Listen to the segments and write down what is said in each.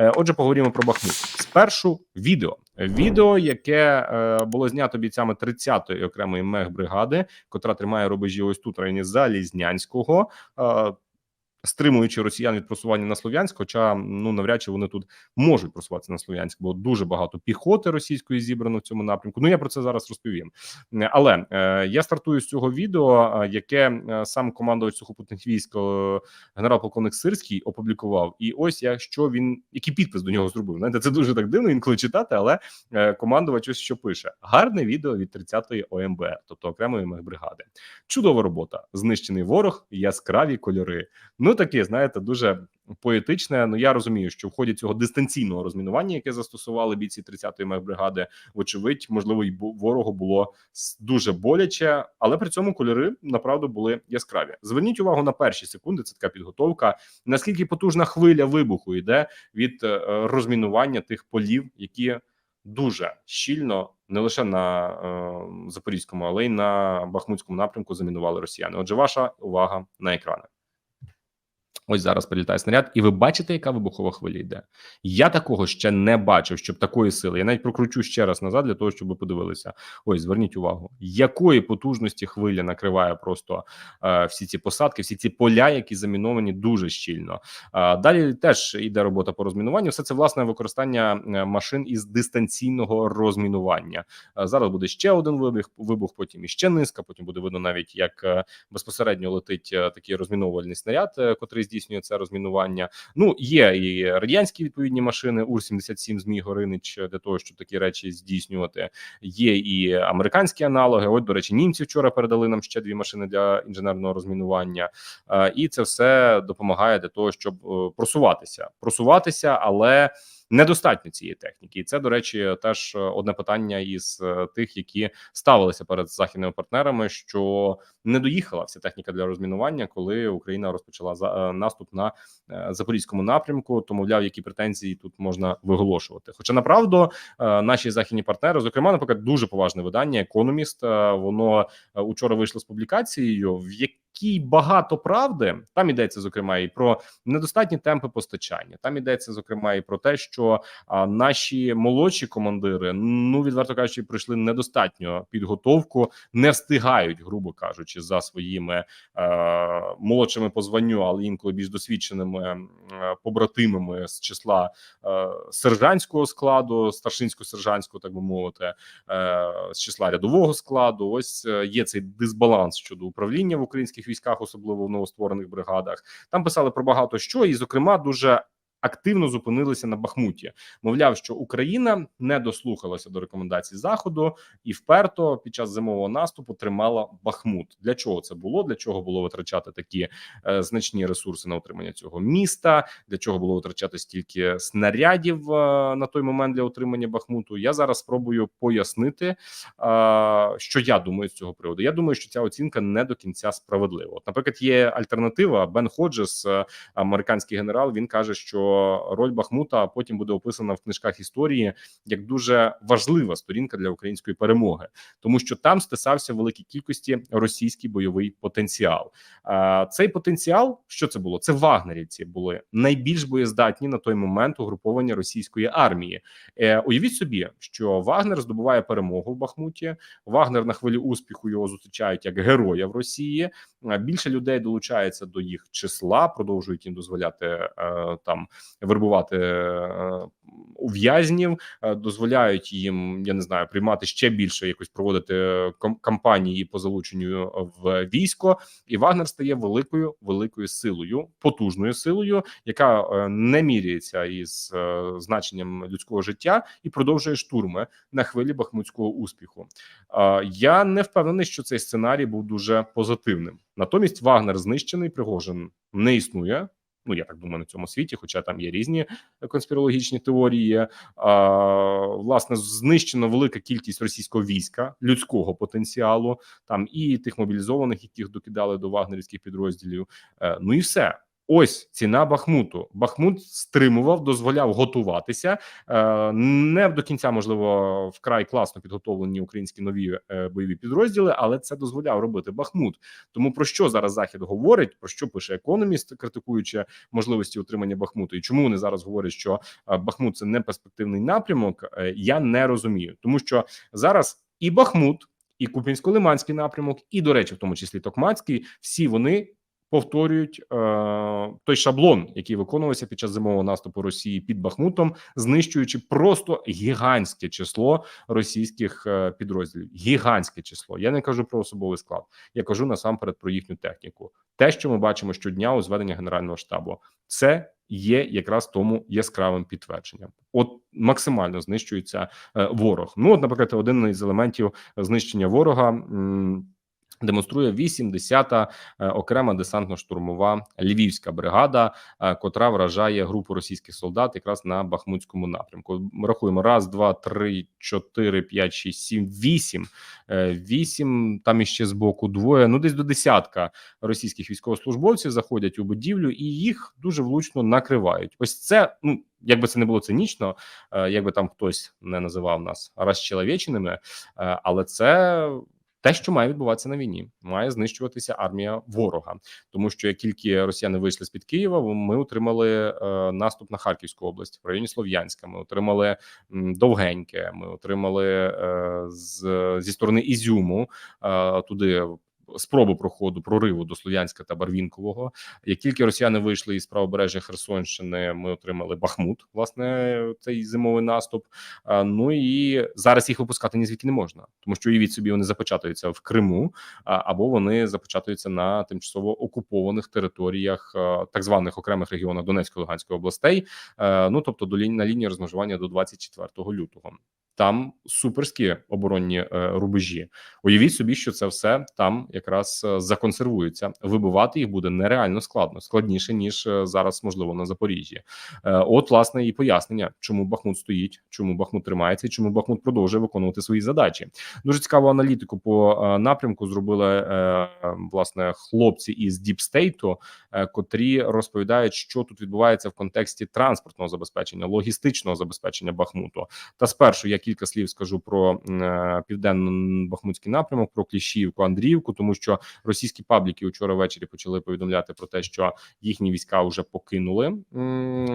Е, Отже, поговоримо про Бахмут. Спершу відео. Відео, яке е, було знято бійцями 30-ї окремої мехбригади, котра тримає рубежі ось тут в районі Залізнянського. Е, Стримуючи росіян від просування на Слов'янськ, хоча ну навряд чи вони тут можуть просуватися на Слов'янськ, бо дуже багато піхоти російської зібрано в цьому напрямку. Ну я про це зараз розповім. Але е, я стартую з цього відео, е, яке е, сам командувач сухопутних військ е, генерал-полковник Сирський опублікував. І ось я що він який підпис до нього зробив. Знаєте, це дуже так дивно інколи читати, але е, командувач ось що пише: гарне відео від 30-ї ОМБР, тобто окремої мехбригади. Чудова робота, знищений ворог, яскраві кольори. Ну таке, знаєте, дуже поетичне. Ну я розумію, що в ході цього дистанційного розмінування, яке застосували бійці 30-ї мехбригади, вочевидь, можливо, й ворогу було дуже боляче, але при цьому кольори направду були яскраві. Зверніть увагу на перші секунди. Це така підготовка. Наскільки потужна хвиля вибуху йде від е, розмінування тих полів, які дуже щільно не лише на е, запорізькому, але й на бахмутському напрямку замінували росіяни. Отже, ваша увага на екрани. Ось зараз прилітає снаряд, і ви бачите, яка вибухова хвиля йде. Я такого ще не бачив, щоб такої сили. Я навіть прокручу ще раз назад для того, щоб ви подивилися. Ось зверніть увагу, якої потужності хвиля накриває просто е, всі ці посадки, всі ці поля, які заміновані дуже щільно. Е, далі теж йде робота по розмінуванню. Все це власне використання е, машин із дистанційного розмінування. Е, зараз буде ще один вибух, вибух, потім іще низка. Потім буде видно навіть як е, безпосередньо летить е, такий розміновувальний снаряд, котрий здійснює це розмінування. Ну є і радянські відповідні машини ур 77 Змій Горинич для того, щоб такі речі здійснювати. Є і американські аналоги. От до речі, німці вчора передали нам ще дві машини для інженерного розмінування, Е, і це все допомагає для того, щоб е, просуватися, просуватися, але. Недостатньо цієї техніки, і це до речі, теж е, одне питання із е, тих, які ставилися перед західними партнерами, що не доїхала вся техніка для розмінування, коли Україна розпочала за е, наступ на запорізькому напрямку. То мовляв, які претензії тут можна виголошувати. Хоча направду наші західні партнери, зокрема, наприклад, дуже поважне видання Економіст. Воно учора вийшло з публікацією, в якій багато правди там йдеться зокрема і про недостатні темпи постачання. Там йдеться зокрема і про те, що а, наші молодші командири, ну відверто кажучи, пройшли недостатньо підготовку, не встигають, грубо кажучи, за своїми е, молодшими по званню, але інколи більш досвідченими е, побратимами з числа е, сержантського складу, старшинсько-сержантського, так би мовити, е, з числа рядового складу. Ось е, є цей дисбаланс щодо управління в українських військах, особливо в новостворених бригадах. Там писали про багато що, і зокрема дуже. Активно зупинилися на Бахмуті. Мовляв, що Україна не дослухалася до рекомендацій Заходу і вперто під час зимового наступу тримала Бахмут. Для чого це було? Для чого було витрачати такі е, значні ресурси на утримання цього міста? Для чого було витрачати стільки снарядів е, на той момент для утримання Бахмуту? Я зараз спробую пояснити, е, що я думаю з цього приводу. Я думаю, що ця оцінка не до кінця справедлива. От, наприклад, є альтернатива. Бен Ходжес, е, американський генерал. Він каже, що роль Бахмута потім буде описана в книжках історії як дуже важлива сторінка для української перемоги, тому що там стисався в великій кількості російський бойовий потенціал. А цей потенціал, що це було? Це вагнерівці були найбільш боєздатні на той момент угруповання російської армії. Е, уявіть собі, що Вагнер здобуває перемогу в Бахмуті. Вагнер на хвилі успіху його зустрічають як героя в Росії. Більше людей долучається до їх числа, продовжують їм дозволяти е, там вербувати е, ув'язнів, е, дозволяють їм, я не знаю, приймати ще більше, якось проводити е, кампанії по залученню в військо. І Вагнер стає великою великою силою, потужною силою, яка не міряється із значенням людського життя і продовжує штурми на хвилі бахмутського успіху. Я не впевнений, що цей сценарій був дуже позитивним. Натомість Вагнер знищений, Пригожин не існує. Ну, я так думаю, на цьому світі, хоча там є різні конспірологічні теорії. А, власне, знищено велика кількість російського війська, людського потенціалу, там і тих мобілізованих, яких докидали до вагнерівських підрозділів. Е, Ну і все. Ось ціна Бахмуту. Бахмут стримував, дозволяв готуватися. Е, Не до кінця, можливо, вкрай класно підготовлені українські нові е, бойові підрозділи, але це дозволяв робити Бахмут. Тому про що зараз Захід говорить? Про що пише економіст, критикуючи можливості утримання Бахмуту, і чому вони зараз говорять, що е, Бахмут це не перспективний напрямок? Я не розумію, тому що зараз і Бахмут, і Купінсько-Лиманський напрямок, і до речі, в тому числі Токмацький, всі вони повторюють е, той шаблон, який виконувався під час зимового наступу Росії під Бахмутом, знищуючи просто гігантське число російських е, підрозділів. Гігантське число. Я не кажу про особовий склад, я кажу насамперед про їхню техніку. Те, що ми бачимо щодня у зведення генерального штабу, це є якраз тому яскравим підтвердженням. От максимально знищується е, ворог. Ну, от, наприклад, один із елементів знищення ворога. м, Демонструє 80-та е, окрема десантно-штурмова львівська бригада, е, котра вражає групу російських солдат якраз на Бахмутському напрямку. Ми рахуємо раз, два, три, чотири, п'ять, шість, сім, вісім. Е, Вісім там іще з боку двоє. Ну десь до десятка російських військовослужбовців заходять у будівлю і їх дуже влучно накривають. Ось це ну. Якби це не було цинічно, якби там хтось не називав нас розчеловеченими, але це те, що має відбуватися на війні, має знищуватися армія ворога, тому що як тільки росіяни вийшли з під Києва, ми отримали е, наступ на Харківську область в районі Слов'янська. Ми отримали Довгеньке. Ми отримали е, з зі сторони Ізюму е, туди. Спробу проходу прориву до Слов'янська та Барвінкового. Як тільки росіяни вийшли із правобережжя Херсонщини, ми отримали Бахмут, власне, цей зимовий наступ. Ну і зараз їх випускати ні звідки не можна, тому що уявіть собі, вони започатуються в Криму, або вони започатуються на тимчасово окупованих територіях так званих окремих регіонах Донецької Луганської областей. Ну тобто до лінії на лінії розмежування до 24 лютого. Там суперські оборонні е, рубежі. Уявіть собі, що це все там якраз е, законсервується. Вибивати їх буде нереально складно, складніше ніж е, зараз, можливо, на Запоріжжі. От, власне, і пояснення, чому Бахмут стоїть, чому Бахмут тримається, і чому Бахмут продовжує виконувати свої задачі. Дуже цікаву аналітику по напрямку зробили власне хлопці із Діпстейту, котрі розповідають, що тут відбувається в контексті транспортного забезпечення, логістичного забезпечення Бахмуту. Та спершу я кілька слів скажу про е, південно-бахмутський напрямок, про Кліщівку, Андріївку, тому що російські пабліки вчора ввечері почали повідомляти про те, що їхні війська вже покинули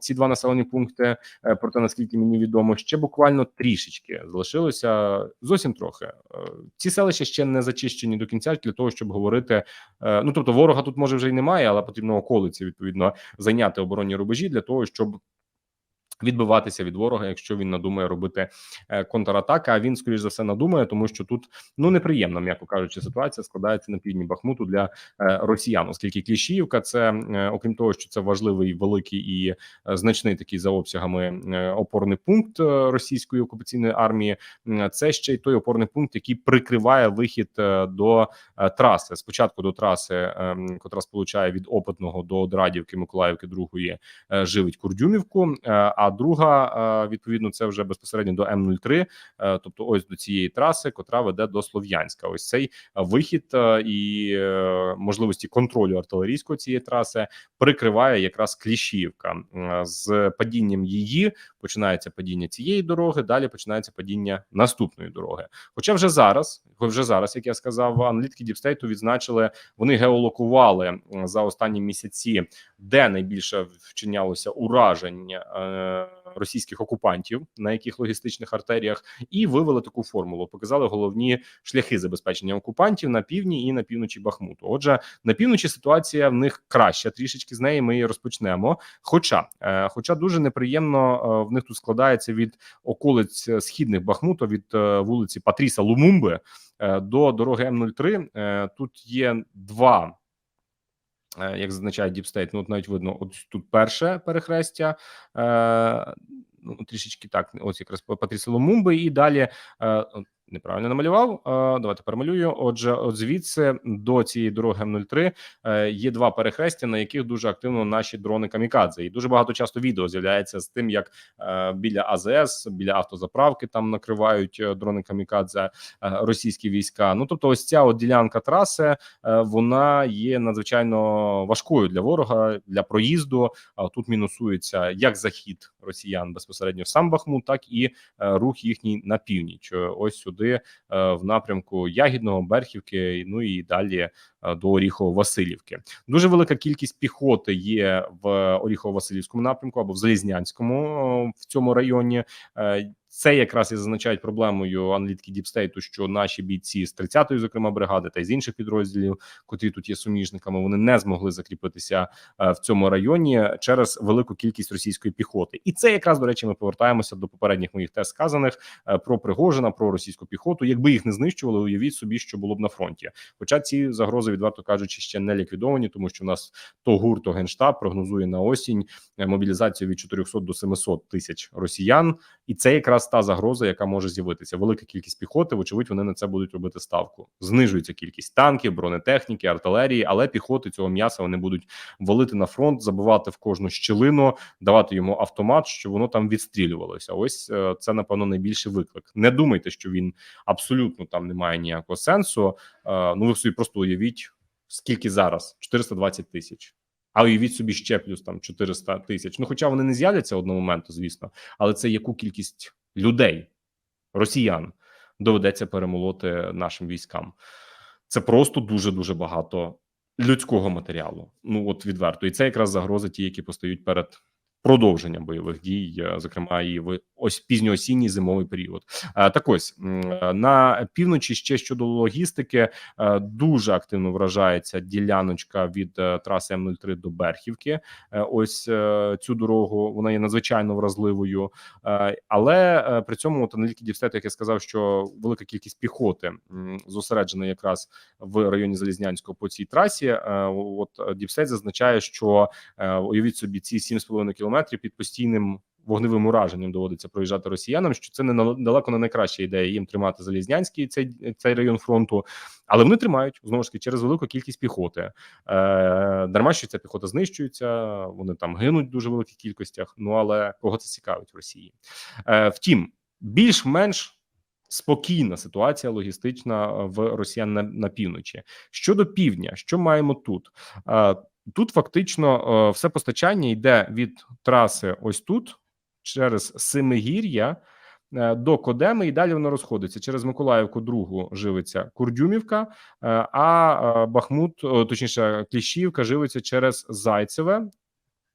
ці два населені пункти. Е, Проте наскільки мені відомо, ще буквально трішечки залишилося зовсім трохи. Е, Ці селища ще не зачищені до кінця для того, щоб говорити. Ну тобто, ворога тут може вже й немає, але потрібно околиці відповідно зайняти оборонні рубежі для того, щоб відбиватися від ворога, якщо він надумає робити е, контратаки. А він, скоріш за все, надумає, тому що тут ну неприємна, м'яко кажучи, ситуація складається на півдні Бахмуту для е, росіян, оскільки Кліщіївка це е, окрім того, що це важливий, великий і значний такий за обсягами опорний пункт російської окупаційної армії. Це ще й той опорний пункт, який прикриває вихід до траси. Спочатку до траси, котра сполучає від Опитного до Одрадівки, Миколаївки, другої живить Курдюмівку. е, А друга е, відповідно це вже безпосередньо до М03, е, тобто ось до цієї траси, котра веде до Слов'янська. Ось цей вихід е, і можливості контролю артилерійської цієї траси прикриває якраз Кліщівка. З падінням її починається падіння цієї дороги. Далі починається падіння наступної дороги. Хоча вже зараз, вже зараз, як я сказав, аналітики Діпстейту відзначили, вони геолокували за останні місяці, де найбільше вчинялося уражень е, російських окупантів, на яких логістичних артеріях, і вивели таку формулу. Показали головні шляхи забезпечення окупантів на півдні і на півночі Бахмуту. Отже, на півночі ситуація в них краща. Трішечки з неї ми і розпочнемо. Хоча, е, хоча дуже неприємно е, в них тут складається від околиць е, східних Бахмута, від вулиці Патріса Лумумби до дороги М03. Е, Тут є два. Е, Як зазначає Діпстейт, ну от навіть видно, от тут перше перехрестя, е, ну трішечки так, ось якраз Патріса Лумумби, і далі е, Неправильно намалював. Давайте перемалюю. Отже, от звідси до цієї дороги М03 е, є два перехрестя, на яких дуже активно наші дрони камікадзе. І дуже багато часто відео з'являється з тим, як е, біля АЗС, біля автозаправки там накривають е, дрони камікадзе російські війська. Ну тобто, ось ця от ділянка траси вона є надзвичайно важкою для ворога для проїзду. Тут мінусується як захід росіян безпосередньо сам Бахмут, так і е, рух їхній на північ. Ось сюди е, в напрямку Ягідного, Берхівки, ну і далі е, до Оріхово-Василівки. Дуже велика кількість піхоти є в Оріхово-Василівському напрямку або в Залізнянському в цьому районі. Це якраз і зазначають проблемою аналітики Діпстейту, що наші бійці з 30-ї, зокрема бригади, та й з інших підрозділів, котрі тут є суміжниками, вони не змогли закріпитися е, в цьому районі через велику кількість російської піхоти. І це якраз до речі, ми повертаємося до попередніх моїх тест сказаних е, про Пригожина, про російську піхоту. Якби їх не знищували, уявіть собі, що було б на фронті. Хоча ці загрози, відверто кажучи, ще не ліквідовані, тому що в нас то ГУР, то генштаб прогнозує на осінь е, мобілізацію від 400 до 700 тисяч росіян, і це якраз та загроза, яка може з'явитися. Велика кількість піхоти. Вочевидь, вони на це будуть робити ставку. Знижується кількість танків, бронетехніки, артилерії, але піхоти цього м'яса вони будуть валити на фронт, забивати в кожну щілину, давати йому автомат, щоб воно там відстрілювалося. Ось е, це напевно найбільший виклик. Не думайте, що він абсолютно там не має ніякого сенсу. Е, Ну ви собі просто уявіть, скільки зараз 420 тисяч. А уявіть собі ще плюс там 400 тисяч. Ну, хоча вони не з'являться одного моменту, звісно, але це яку кількість людей, росіян, доведеться перемолоти нашим військам. Це просто дуже дуже багато людського матеріалу. Ну от відверто, і це якраз загрози, ті, які постають перед продовженням бойових дій, е, зокрема і в ось пізньоосінній зимовий період. Е, Так ось е, на півночі ще щодо логістики е, дуже активно вражається діляночка від траси М03 до Берхівки. Ось цю дорогу вона є надзвичайно вразливою, але при цьому от аналітики Діпстету, як я сказав, що велика кількість піхоти зосереджена якраз в районі Залізнянського по цій трасі. От е, зазначає, що уявіть собі ці 7,5 кілометрів під постійним. Вогневим ураженням доводиться проїжджати росіянам, що це не далеко не найкраща ідея їм тримати Залізнянський цей цей район фронту, але вони тримають знову ж таки через велику кількість піхоти. Е, дарма що ця піхота знищується, вони там гинуть в дуже великих кількостях. Ну але кого це цікавить в Росії? Е, втім, більш-менш спокійна ситуація логістична в росіян на, на півночі. Щодо півдня, що маємо тут? Е, тут фактично е, все постачання йде від траси, ось тут, через Семигір'я. е, До Кодеми і далі воно розходиться через Миколаївку. Другу живиться Курдюмівка, е, а е, Бахмут, точніше, Кліщівка живиться через Зайцеве,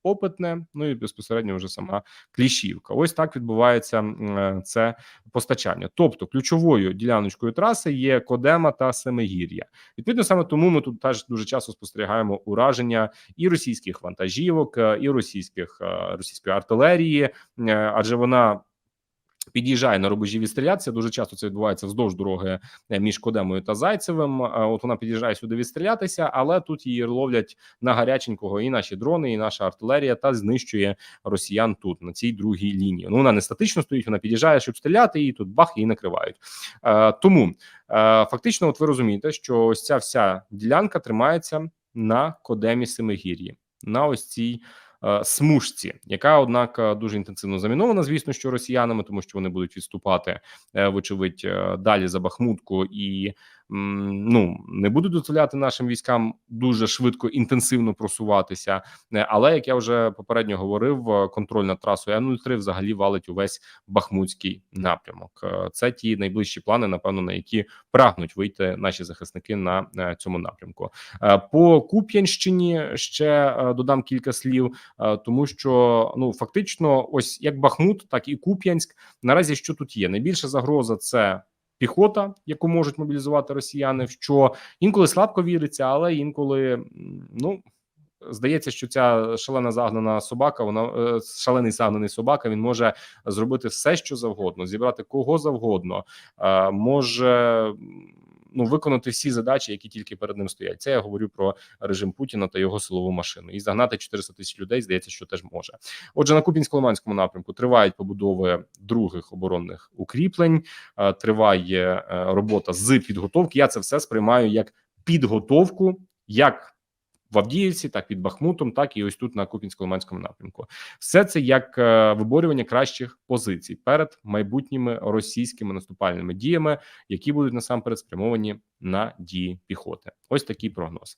Опитне, ну і безпосередньо вже сама Кліщівка. Ось так відбувається е, це постачання. Тобто, ключовою діляночкою траси є Кодема та Семигір'я. Відповідно, саме тому ми тут теж дуже часто спостерігаємо ураження і російських вантажівок, е, і російських е, російської артилерії, адже вона. Під'їжджає на рубежі відстрілятися. Дуже часто це відбувається вздовж дороги е, між Кодемою та Зайцевим. Е, От вона під'їжджає сюди відстрілятися, але тут її ловлять на гаряченького і наші дрони, і наша артилерія та знищує росіян тут на цій другій лінії. Ну вона не статично стоїть, вона під'їжджає, щоб стріляти, і тут бах її накривають. Е, Тому фактично, от ви розумієте, що ось ця вся ділянка тримається на Кодемі Семигір'ї, на ось цій. Е, Смужці, яка однак е, дуже інтенсивно замінована, звісно, що росіянами, тому що вони будуть відступати, е, вочевидь, далі за Бахмутку і ну не будуть дозволяти нашим військам дуже швидко інтенсивно просуватися. Е, Але як я вже попередньо говорив, е, контроль над трасою М03 взагалі валить увесь бахмутський напрямок. Е, Це ті найближчі плани, напевно, на які прагнуть вийти наші захисники на цьому напрямку. По Куп'янщині ще додам кілька слів, тому що ну фактично, ось як Бахмут, так і Куп'янськ. Наразі що тут є? Найбільша загроза це. Піхота, яку можуть мобілізувати росіяни, що інколи слабко віриться, але інколи ну здається, що ця шалена загнана собака, вона е, шалений загнаний собака. Він може зробити все, що завгодно, зібрати кого завгодно, е, може. Ну виконати всі задачі, які тільки перед ним стоять. Це я говорю про режим Путіна та його силову машину. І загнати 400 тисяч людей здається, що теж може. Отже, на Купінсько-Лиманському напрямку тривають побудови других оборонних укріплень. е, Триває е, робота з підготовки. Я це все сприймаю як підготовку, як в Авдіївці, так під Бахмутом, так і ось тут на Купінсько-Лиманському напрямку. Все це як е, виборювання кращих позицій перед майбутніми російськими наступальними діями, які будуть насамперед спрямовані на дії піхоти. Ось такий прогноз.